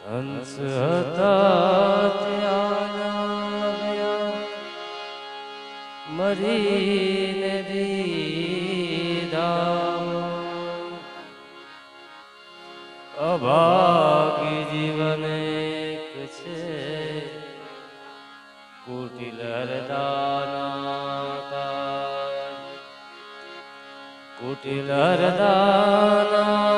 હંસ હતા ત્યાં મરીને દીદા અભાગી જીવન એક છે કુટિલ હરદાના કુટિલ હરદાના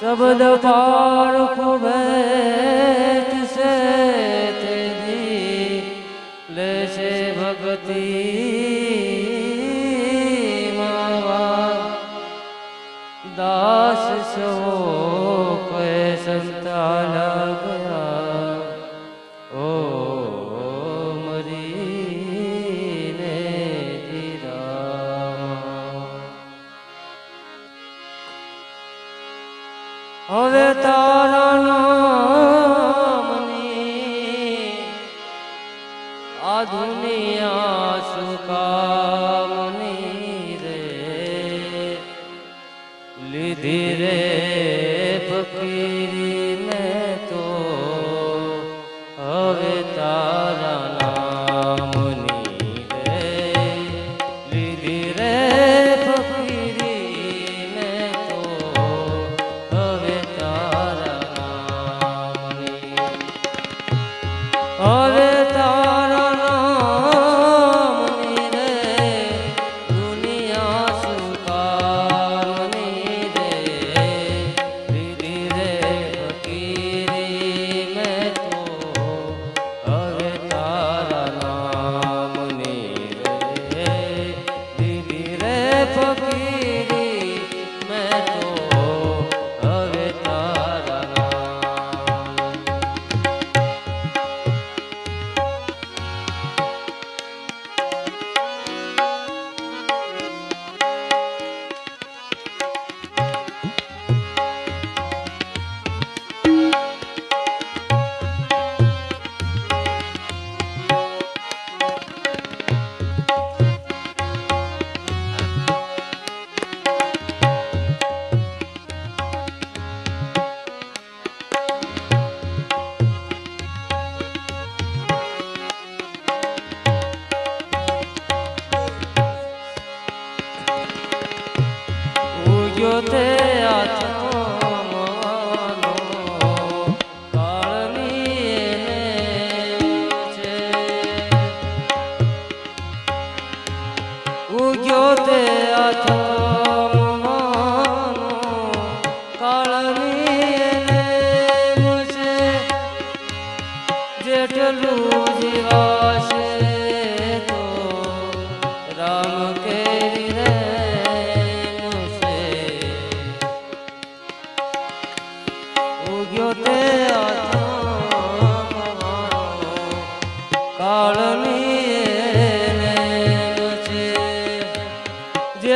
શબ્દ પાર ખુબે લેશે ભગતી અહીંયા સુકામની રે લીધી રે ફકીર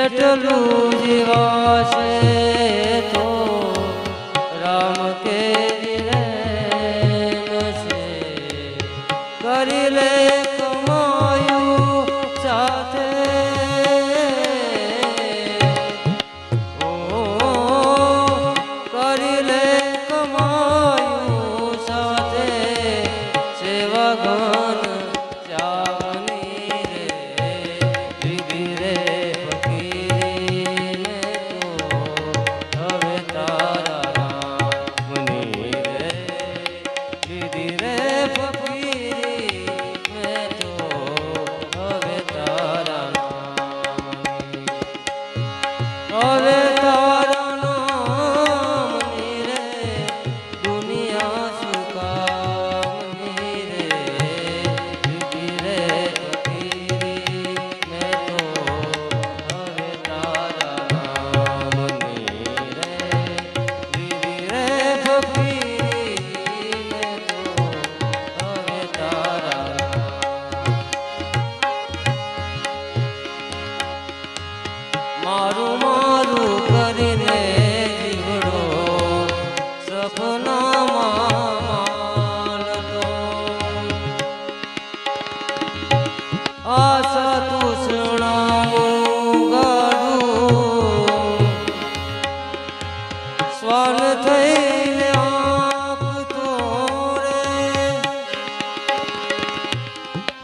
જેટલું જીવાશે